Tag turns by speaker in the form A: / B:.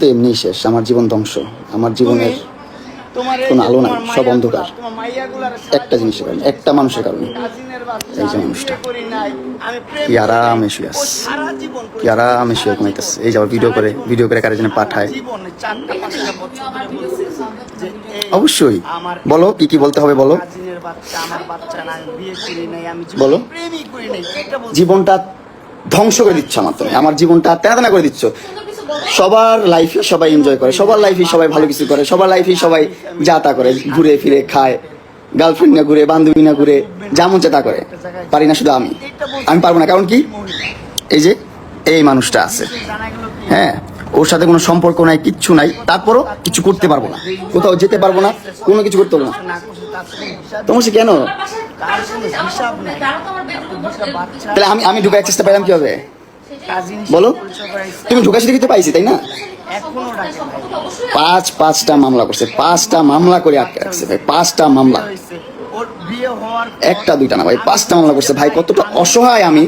A: তো এমনি শেষ আমার জীবন ধ্বংস আমার জীবনের কোনো আলো নাই, সব অন্ধকার। একটা জিনিসের কারণে একটা মানুষের কারণে। এই যে মানুষটা।
B: করি
A: কি
B: করি
A: আরামে শুয়ে আছে। কি আরামে শুয়ে ঘুমাইতেছে এই যে আবার ভিডিও করে ভিডিও করে কারের জন্য পাঠায়। অবশ্যই। বলো কি কি বলতে হবে বলো?
B: করি
A: বলো।
B: করি
A: জীবনটা ধ্বংস করে দিচ্ছ আমার তুমি। আমার জীবনটা তেনা করে দিচ্ছ। সবার লাইফে সবাই এনজয় করে সবার লাইফে সবাই ভালো কিছু করে সবার লাইফে সবাই যা তা করে ঘুরে ফিরে খায় গার্লফ্রেন্ড না ঘুরে বান্ধবী না ঘুরে যেমন চা তা করে। পারি না শুধু আমি। আমি পারব না কারণ কি? এই যে এই মানুষটা আছে। হ্যাঁ ওর সাথে কোনো সম্পর্ক নাই কিচ্ছু নাই তারপরও কিছু করতে পারব না। কোথাও যেতে পারব না কোনো কিছু করতে পারব না। তোমার সে কেন? তাহলে আমি আমি ঢুকার চেষ্টা পাইলাম কি হবে বলো তুমি ঢুকাছি দেখি তো পাইছি তাই না? পাঁচ পাঁচটা মামলা করছে পাঁচটা মামলা করে আটকে রাখছে ভাই পাঁচটা মামলা। একটা দুইটা না ভাই পাঁচটা মামলা করছে। ভাই কতটা অসহায় আমি।